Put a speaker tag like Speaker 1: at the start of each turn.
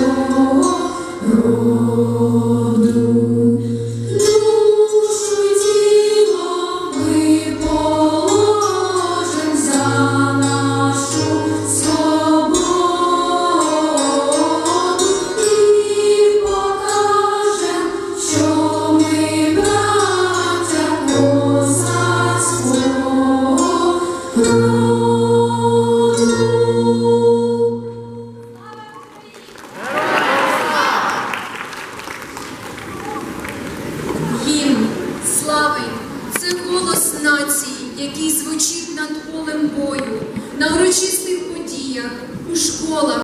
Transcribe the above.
Speaker 1: Lord. який звучить над полем бою, на урочистих подіях, у школах.